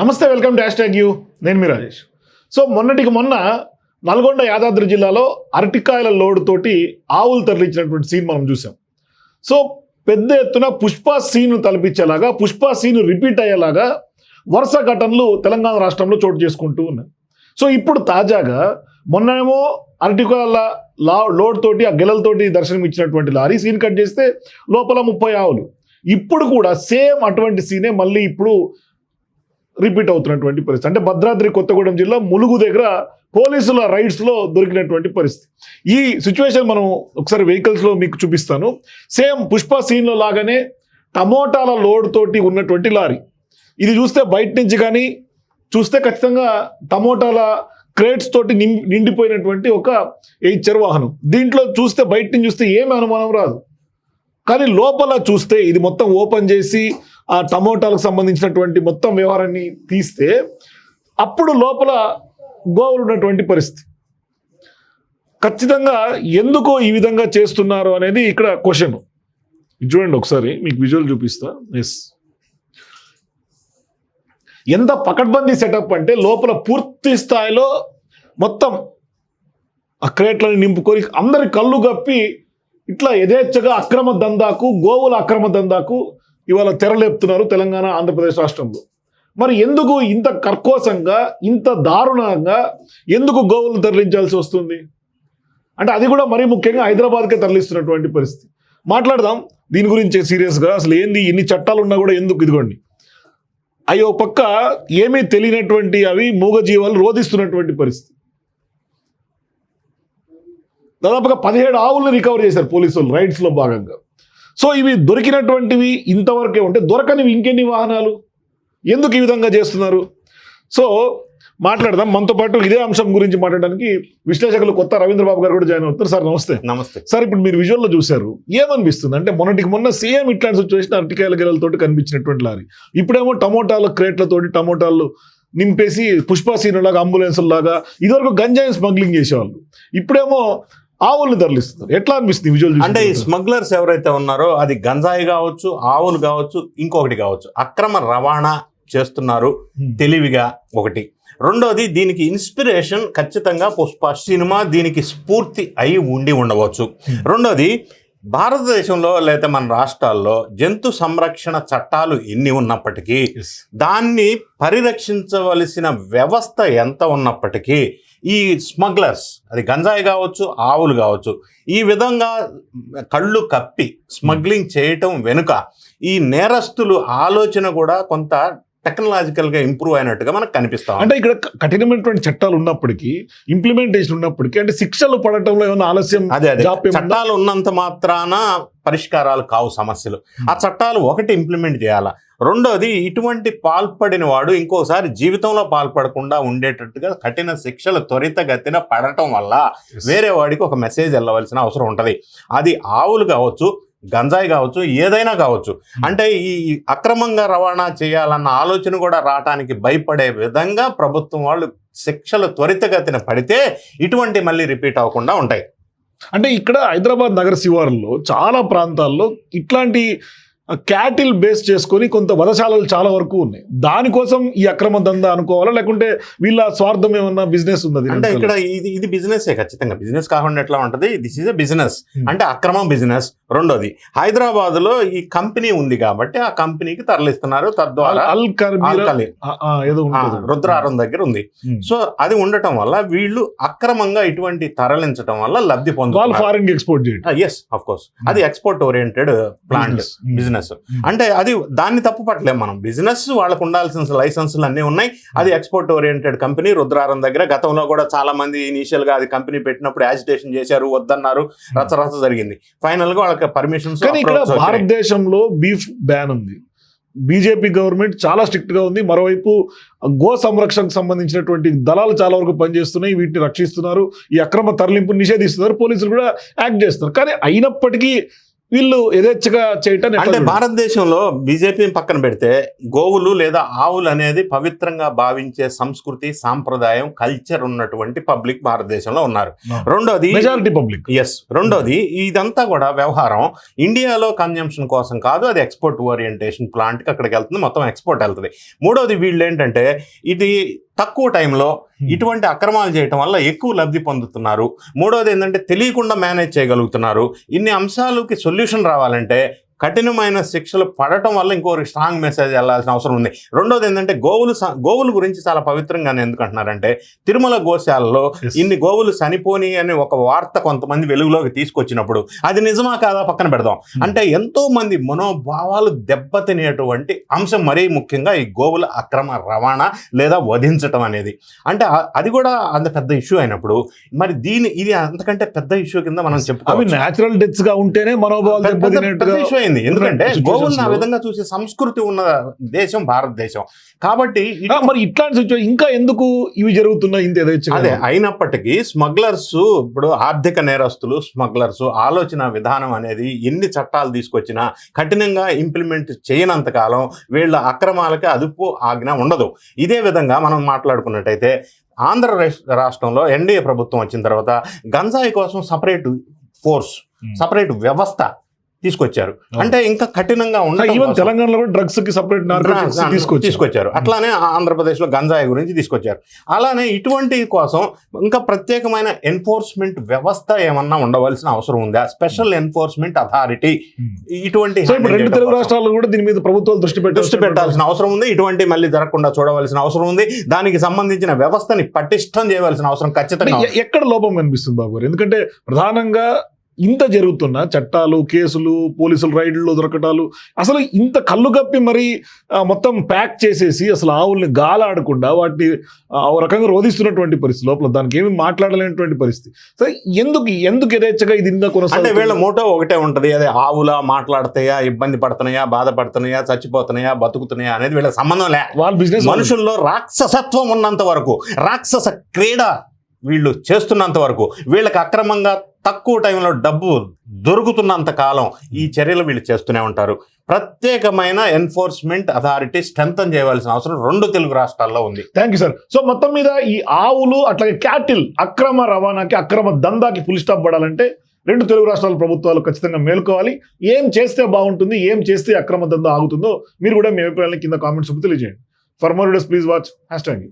నమస్తే welcome dash tag you. నేను మీ Rajesh. So మొన్నటికి మొన్న నల్గొండ యాదాద్రి జిల్లాలో అరటికాయల లోడ్ తోటి ఆవులు తరలించినటువంటి సీన్ మనం చూసాం. సో పెద్ద ఎత్తున పుష్ప సీన్ తలపించేలాగా పుష్ప సీన్ రిపీట్ అయ్యేలాగా వరుస ఘటనలు తెలంగాణ రాష్ట్రంలో చోటు చేసుకుంటూ ఉన్నాయి. సో ఇప్పుడు తాజాగా మొన్నేమో అరటికాయల లా లోడ్ తోటి ఆ గెలలతోటి దర్శనం ఇచ్చినటువంటి లారీ సీన్ కట్ చేస్తే లోపల ముప్పై ఆవులు. ఇప్పుడు కూడా సేమ్ అటువంటి సీనే మళ్ళీ ఇప్పుడు రిపీట్ అవుతున్నటువంటి పరిస్థితి. అంటే భద్రాద్రి కొత్తగూడెం జిల్లా ములుగు దగ్గర పోలీసుల రైడ్స్లో దొరికినటువంటి పరిస్థితి. ఈ సిచ్యువేషన్ మనం ఒకసారి వెహికల్స్లో మీకు చూపిస్తాను. సేమ్ పుష్ప సీన్లో లాగానే టమోటాల లోడ్ తోటి ఉన్నటువంటి లారీ. ఇది చూస్తే బయట నుంచి కానీ చూస్తే ఖచ్చితంగా టమోటాల క్రేట్స్ తోటి నిం నిండిపోయినటువంటి ఒక ఎయిచర్ వాహనం. దీంట్లో చూస్తే బయట నుంచి చూస్తే ఏమి అనుమానం రాదు. కానీ లోపల చూస్తే ఇది మొత్తం ఓపెన్ చేసి ఆ టమోటాలకు సంబంధించినటువంటి మొత్తం వ్యవహారాన్ని తీస్తే అప్పుడు లోపల గోవులు ఉన్నటువంటి పరిస్థితి. ఖచ్చితంగా ఎందుకో ఈ విధంగా చేస్తున్నారు అనేది ఇక్కడ క్వశ్చన్. చూడండి ఒకసారి మీకు విజువల్ చూపిస్తా. ఎస్ ఎంత పకడ్బందీ సెటప్ అంటే లోపల పూర్తి స్థాయిలో మొత్తం ఆ క్రేట్లను నింపుకొని అందరి కళ్ళు గప్పి ఇట్లా యథేచ్ఛగా అక్రమ దందాకు గోవుల అక్రమ దందాకు ఇవాళ తెరలేపుతున్నారు తెలంగాణ ఆంధ్రప్రదేశ్ రాష్ట్రంలో. మరి ఎందుకు ఇంత కర్కోశంగా ఇంత దారుణంగా ఎందుకు గోవులు తరలించాల్సి వస్తుంది? అంటే అది కూడా మరీ ముఖ్యంగా హైదరాబాద్కే తరలిస్తున్నటువంటి పరిస్థితి. మాట్లాడదాం. దీని గురించి సీరియస్గా. అసలు ఏంది? ఇన్ని చట్టాలు ఉన్నా కూడా ఎందుకు ఇదిగోండి? అయ్యో పక్క ఏమీ తెలియనటువంటి అవి మూగజీవాలు రోధిస్తున్నటువంటి పరిస్థితి. దాదాపుగా పదిహేడు ఆవులను రికవర్ చేశారు పోలీసులు రైడ్స్లో భాగంగా. సో ఇవి దొరికినటువంటివి ఇంతవరకే ఉంటే దొరకనివి ఇంకెన్ని వాహనాలు? ఎందుకు ఈ విధంగా చేస్తున్నారు? సో మాట్లాడదాం. మనతో పాటు ఇదే అంశం గురించి మాట్లాడడానికి విశ్లేషకులు కొత్త రవీంద్రబాబు గారు కూడా జాయిన్ అవుతారు సార్ నమస్తే. నమస్తే. సార్ ఇప్పుడు మీరు విజువల్లో చూశారు. ఏమనిపిస్తుంది? అంటే మొన్నటికి మొన్న సేమ్ ఇట్లాంటి సిచ్యువేషన్ అరటికాయల గెలలతోటి కనిపించినటువంటి లారీ. ఇప్పుడేమో టమోటాల క్రేట్లతోటి టమోటాలు నింపేసి పుష్ప సీనులాగా అంబులెన్స్ లాగా ఇదివరకు గంజాయి స్మగ్లింగ్ చేసేవాళ్ళు. ఇప్పుడేమో ఆవుల్ని తరలిస్తున్నారు. ఎట్లా అనిపిస్తుంది విజువల్ అంటే ఈ స్మగ్లర్స్ ఎవరైతే ఉన్నారో అది గంజాయి కావచ్చు ఆవులు కావచ్చు ఇంకొకటి కావచ్చు అక్రమ రవాణా చేస్తున్నారు తెలివిగా ఒకటి. రెండోది దీనికి ఇన్స్పిరేషన్ ఖచ్చితంగా పుష్ప సినిమా దీనికి స్ఫూర్తి అయి ఉండి ఉండవచ్చు. రెండోది భారతదేశంలో లేదా మన రాష్ట్రాల్లో జంతు సంరక్షణ చట్టాలు ఎన్ని ఉన్నప్పటికీ దాన్ని పరిరక్షించవలసిన వ్యవస్థ ఎంత ఉన్నప్పటికీ ఈ స్మగ్లర్స్ అది గంజాయి కావచ్చు ఆవులు కావచ్చు ఈ విధంగా కళ్ళు కప్పి స్మగ్లింగ్ చేయటం వెనుక ఈ నేరస్తులు ఆలోచన కూడా కొంత టెక్నాలజికల్గా ఇంప్రూవ్ అయినట్టుగా మనకు కనిపిస్తాం అంటే ఇక్కడ కఠినమైనటువంటి చట్టాలు ఉన్నప్పటికీ ఇంప్లిమెంటేషన్ ఉన్నప్పటికీ అంటే శిక్షలు పడటంలో ఏమైనా ఆలస్యం అదే అదే? చట్టాలు ఉన్నంత మాత్రాన పరిష్కారాలు కావు సమస్యలు. ఆ చట్టాలు ఒకటి ఇంప్లిమెంట్ చేయాలా? రెండోది ఇటువంటి పాల్పడిన వాడు ఇంకోసారి జీవితంలో పాల్పడకుండా ఉండేటట్టుగా కఠిన శిక్షలు త్వరితగతిన పడటం వల్ల వేరే వాడికి ఒక మెసేజ్ వెళ్ళవలసిన అవసరం ఉంటుంది. అది ఆవులు కావచ్చు గంజాయి కావచ్చు ఏదైనా కావచ్చు. అంటే ఈ అక్రమంగా రవాణా చేయాలన్న ఆలోచన కూడా రావటానికి భయపడే విధంగా ప్రభుత్వం వాళ్ళు శిక్షలు త్వరితగతిన పడితే ఇటువంటి మళ్ళీ రిపీట్ అవ్వకుండా ఉంటాయి. అంటే ఇక్కడ హైదరాబాద్ నగర శివారుల్లో చాలా ప్రాంతాల్లో ఇట్లాంటి క్యాటిల్ బేస్ చేసుకొని కొంత వధశాలలు చాలా వరకు ఉన్నాయి. దానికోసం ఈ అక్రమ దందా అనుకోవాలా? లేకుంటే వీళ్ళ స్వార్థం ఏమన్నా బిజినెస్ ఉన్నది అంటే ఇక్కడ ఇది ఇది బిజినెస్ ఖచ్చితంగా. బిజినెస్ కాకుండా ఎట్లా ఉంటది? This is a business. అంటే అక్రమం బిజినెస్ రెండోది హైదరాబాద్లో ఈ కంపెనీ ఉంది కాబట్టి ఆ కంపెనీకి తరలిస్తున్నారు. తద్వారా ఏదో రుద్రారం దగ్గర ఉంది. Hmm. సో అది ఉండటం వల్ల వీళ్ళు అక్రమంగా ఇటువంటి తరలించడం వల్ల లబ్ధి పొందుతున్నారు. Foreign export yes of course అది export oriented plant Business. Hmm. Business అంటే అది దాన్ని తప్పు పట్టలేం మనం. బిజినెస్ వాళ్ళకు ఉండాల్సిన లైసెన్సులు అన్నీ ఉన్నాయి. అది ఎక్స్పోర్ట్ ఓరియంటెడ్ కంపెనీ రుద్రారం దగ్గర. గతంలో కూడా చాలా మంది ఇనీషియల్గా అది కంపెనీ పెట్టినప్పుడు యాజిటేషన్ చేశారు వద్దన్నారు. రచరచ జరిగింది. ఫైనల్గా వాళ్ళకి పర్మిషన్స్ భారతదేశంలో బీఫ్ బ్యాన్ ఉంది. బీజేపీ గవర్నమెంట్ చాలా స్ట్రిక్ట్గా ఉంది. మరోవైపు గో సంరక్షణకు సంబంధించినటువంటి దళాలు చాలా వరకు పనిచేస్తున్నాయి. వీటిని రక్షిస్తున్నారు. ఈ అక్రమ తరలింపు నిషేధిస్తున్నారు. పోలీసులు కూడా యాక్ట్ చేస్తున్నారు. కానీ అయినప్పటికీ వీళ్ళు యథేచ్ఛగా చేయటం అంటే? భారతదేశంలో బీజేపీని పక్కన పెడితే గోవులు లేదా ఆవులు అనేది పవిత్రంగా భావించే సంస్కృతి సాంప్రదాయం కల్చర్ ఉన్నటువంటి పబ్లిక్ భారతదేశంలో ఉన్నారు. రెండోది మెజారిటీ పబ్లిక్ ఎస్ రెండోది ఇదంతా కూడా వ్యవహారం. ఇండియాలో కన్జంప్షన్ కోసం కాదు అది ఎక్స్పోర్ట్ ఓరియంటేషన్ ప్లాంట్కి అక్కడికి వెళ్తుంది మొత్తం ఎక్స్పోర్ట్ వెళ్తుంది. మూడోది వీళ్ళు ఏంటంటే ఇది తక్కువ టైంలో ఇటువంటి అక్రమాలు చేయటం వల్ల ఎక్కువ లబ్ధి పొందుతున్నారు. మూడోది ఏంటంటే తెలియకుండా మేనేజ్ చేయగలుగుతున్నారు. ఇన్ని అంశాలకి సొల్యూషన్ రావాలంటే కఠినమైన శిక్షలు పడటం వల్ల ఇంకో స్ట్రాంగ్ మెసేజ్ వెళ్ళాల్సిన అవసరం ఉంది. రెండోది ఏంటంటే గోవులు గోవుల గురించి చాలా పవిత్రంగా ఎందుకు అంటున్నారంటే తిరుమల గోశాలలో. ఇన్ని గోవులు చనిపోని అని ఒక వార్త కొంతమంది వెలుగులోకి తీసుకొచ్చినప్పుడు అది నిజమా కాదా పక్కన పెడదాం. అంటే ఎంతో మంది మనోభావాలు దెబ్బతినేటువంటి అంశం మరీ ముఖ్యంగా ఈ గోవుల అక్రమ రవాణా లేదా వధించటం అనేది. అంటే అది కూడా అంత పెద్ద ఇష్యూ అయినప్పుడు మరి దీని ఇది అంతకంటే పెద్ద ఇష్యూ కింద మనం అవి చెప్పుకోవచ్చు. న్యాచురల్ డెత్స్గా ఉంటేనే మనోభావాలు ఇష్యూ అయింది ఎందుకంటే గోవులను ఆ. విధంగా చూసే సంస్కృతి ఉన్న దేశం భారతదేశం. కాబట్టి మరి ఇట్లాంటి సిచ్యువేషన్ ఇంకా ఎందుకు ఇవి జరుగుతున్నాయి? ఇంత అదే అయినప్పటికీ స్మగ్లర్స్ ఇప్పుడు ఆర్థిక నేరస్తులు స్మగ్లర్స్ ఆలోచన విధానం అనేది ఎన్ని చట్టాలు తీసుకొచ్చినా కఠినంగా ఇంప్లిమెంట్ చేయనంత కాలం వీళ్ళ అక్రమాలకి అదుపు ఆజ్ఞ ఉండదు. ఇదే విధంగా మనం మాట్లాడుకున్నట్టయితే ఆంధ్ర రాష్- రాష్ట్రంలో ఎన్డీఏ ప్రభుత్వం వచ్చిన తర్వాత గంజాయి కోసం సపరేట్ ఫోర్స్ Hmm. సపరేట్ వ్యవస్థ తీసుకొచ్చారు. అంటే ఇంకా కఠినంగా కోసం- తెలంగాణలో కూడా డ్రగ్స్కి సపరేట్ తీసుకొచ్చారు. తీసుకొచ్చి తీసుకొచ్చారు అట్లానే ఆంధ్రప్రదేశ్లో గంజాయి గురించి తీసుకొచ్చారు. అలానే ఇటువంటి కోసం ఇంకా ప్రత్యేకమైన ఎన్ఫోర్స్మెంట్ వ్యవస్థ ఏమన్నా ఉండవలసిన అవసరం ఉందా? స్పెషల్ ఎన్ఫోర్స్మెంట్ అథారిటీ ఇటువంటి రెండు తెలుగు చేయడం కోసం. రాష్ట్రాలు కూడా దీని మీద ప్రభుత్వాలు దృష్టి పెట్టి దృష్టి పెట్టాల్సిన అవసరం ఉంది. ఇటువంటి మళ్ళీ జరగకుండా చూడవలసిన అవసరం ఉంది. దానికి సంబంధించిన వ్యవస్థని పటిష్టం చేయవలసిన అవసరం ఖచ్చితంగా. ఎక్కడ లోపం కనిపిస్తుంది బాబు ఎందుకంటే ప్రధానంగా ఇంత జరుగుతున్న చట్టాలు కేసులు పోలీసులు రైడ్లు దొరకటాలు అసలు ఇంత కళ్ళు కప్పి మరి మొత్తం ప్యాక్ చేసేసి అసలు ఆవుల్ని గాలాడకుండా వాటిని రకంగా రోధిస్తున్నటువంటి పరిస్థితి లోపల దానికి ఏమి మాట్లాడలేనటువంటి పరిస్థితి. సో ఎందుకు ఎందుకు యథేచ్ఛగా ఇది ఇంకా అంటే వీళ్ళ కొనసాగుతుంది మోటో ఒకటే ఉంటది అదే ఆవులా మాట్లాడతాయా ఇబ్బంది పడుతున్నాయా బాధపడుతున్నాయా చచ్చిపోతున్నాయా బతుకుతున్నాయా అనేది వీళ్ళ సంబంధం లే. వాళ్ళ బిజినెస్ మనుషుల్లో రాక్షసత్వం ఉన్నంత వరకు రాక్షస క్రీడ వీళ్ళు చేస్తున్నంత వరకు వీళ్ళకి అక్రమంగా తక్కువ టైంలో డబ్బు దొరుకుతున్నంత కాలం ఈ చర్యలు వీళ్ళు చేస్తూనే ఉంటారు. ప్రత్యేకమైన ఎన్ఫోర్స్మెంట్ అథారిటీ స్ట్రెంథన్ చేయవలసిన అవసరం రెండు తెలుగు రాష్ట్రాల్లో ఉంది. థ్యాంక్ యూ సార్ సో మొత్తం మీద ఈ ఆవులు అట్లాగే క్యాటిల్ అక్రమ రవాణాకి అక్రమ దందాకి ఫుల్ స్టాప్ పడాలంటే రెండు తెలుగు రాష్ట్రాల ప్రభుత్వాలు ఖచ్చితంగా మేల్కోవాలి. ఏం చేస్తే బాగుంటుంది ఏం చేస్తే అక్రమ దందా ఆగుతుందో మీరు కూడా మీ అభిప్రాయాన్ని కింద కామెంట్స్ తెలియజేయండి. For more please watch hashtag